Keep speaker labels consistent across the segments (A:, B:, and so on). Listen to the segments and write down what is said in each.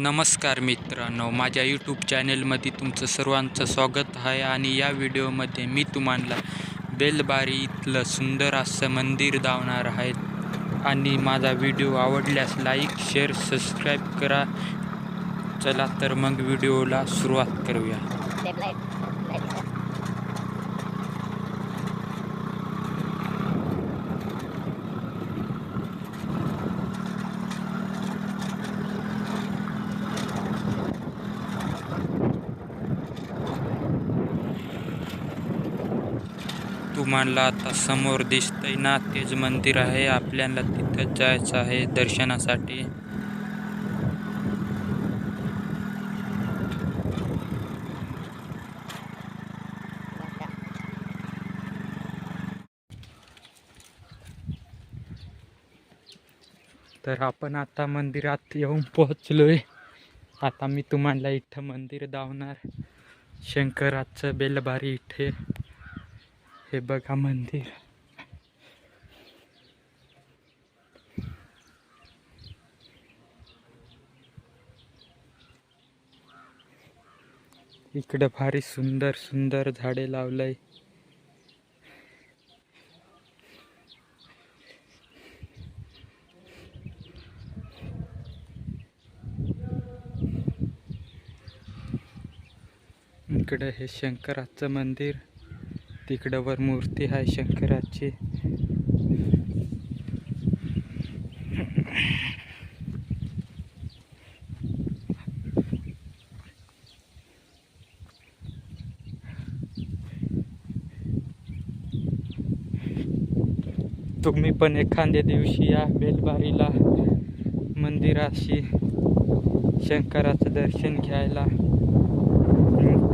A: नमस्कार मित्रांनो माझ्या यूट्यूब चॅनेलमध्ये तुमचं सर्वांचं स्वागत आहे आणि या व्हिडिओमध्ये मी तुम्हाला बेलबारी इथलं सुंदर असं मंदिर धावणार आहे. आणि माझा व्हिडिओ आवडल्यास लाईक शेअर सबस्क्राईब करा. चला तर मग व्हिडिओला सुरुवात करूया. तुम्हाला आता समोर दिसतंय ना तेच मंदिर आहे. आपल्याला तिथं जायचं आहे दर्शनासाठी. तर आपण आता मंदिरात येऊन पोहोचलोय. आता मी तुम्हाला इथं मंदिर धावणार शंकराचं बेलबारी इथे. हे बघा मंदिर. इकडं भारी सुंदर सुंदर झाडे लावलंय. इकडं हे शंकराचं मंदिर. तिकडं वर मूर्ती आहे शंकराची. तुम्ही पण एखाद्या दिवशी या बेलबारीला मंदिराशी शंकराचं दर्शन घ्यायला.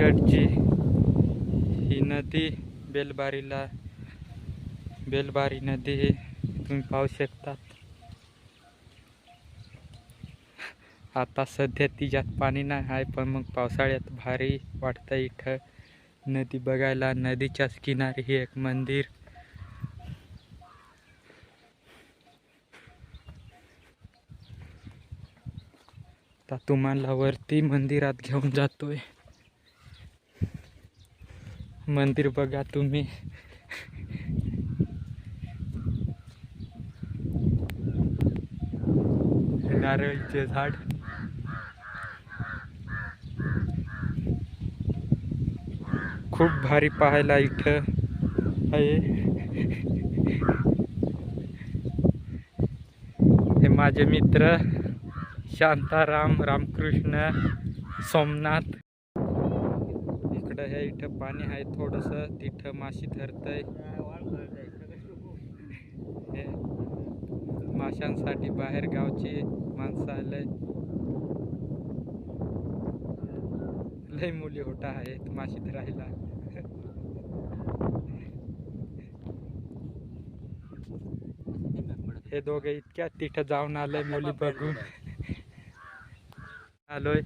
A: गडची ही नदी बेलबारीला बेलबारी नदी हे तुम्ही पाहू शकतात. आता सध्या तिच्यात पाणी नाही आहे पण मग पावसाळ्यात भारी वाटतं इथं. नदी बघायला नदीच्याच किनारी हे एक मंदिर. आता तुम्हाला वरती मंदिरात घेऊन जातोय. मंदिर बघा तुम्ही. नारळीचे झाड. खूप भारी पाहायला इथं आहे. हे माझे मित्र शांताराम रामकृष्ण सोमनाथ इकडं हे इथं पाणी आहे थोडंसं तिथं माशी धरतंय. हे माशांसाठी बाहेर गावची माणसं आलंय लय. मुली होता आहेत माशी धरायला. हे दोघे इतक्या तिथं जाऊन आलंय मुली बघून. आलोय.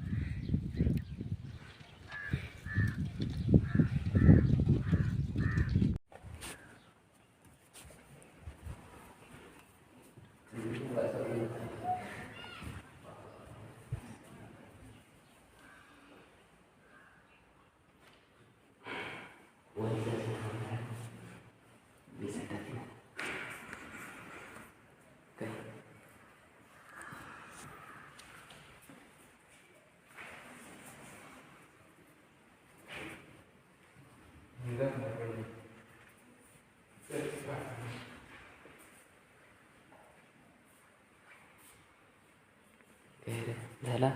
A: झाला?